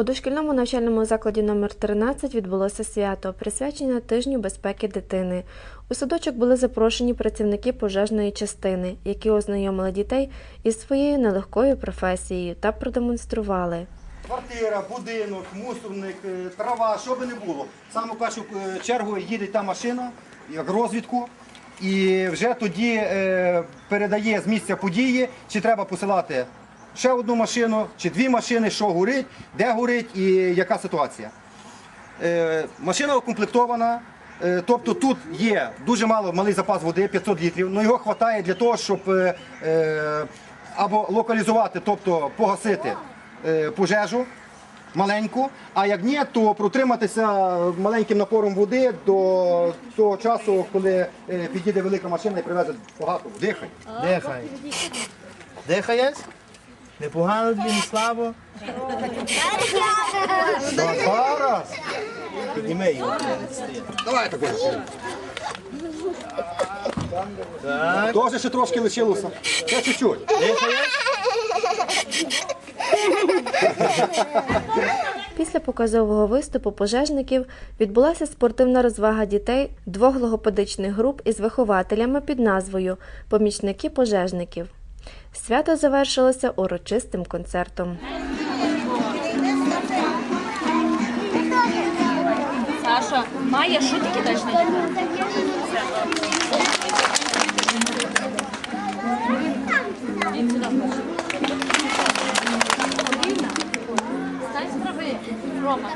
У дошкільному навчальному закладі номер 13 відбулося свято, присвячене тижню безпеки дитини. У садочок були запрошені працівники пожежної частини, які ознайомили дітей із своєю нелегкою професією та продемонстрували. Квартира, будинок, мусорник, е, трава, що би не було. Саме першу е, чергу їде та машина, як розвідку, і вже тоді е, передає з місця події, чи треба посилати ще одну машину, чи дві машини, що горить, де горить і яка ситуація. Е, машина укомплектована. е, Тобто тут є дуже мало малий запас води, 500 літрів, але його вистачає для того, щоб е, або локалізувати, тобто погасити пожежу маленьку, а як ні, то протриматися маленьким напором води до того часу, коли підійде велика машина і привезе багато води. Дихай. Дихай. Дихаєш? Непогано тобі, не слабо. Зараз. Підніми його. Давай так. Так. Тоже ще трошки лишилося. Ще чуть-чуть. Після показового виступу пожежників відбулася спортивна розвага дітей двох логопедичних груп із вихователями під назвою Помічники пожежників. Свято завершилося урочистим концертом. Саша, Майя? Іди сюди, Стань з Рома.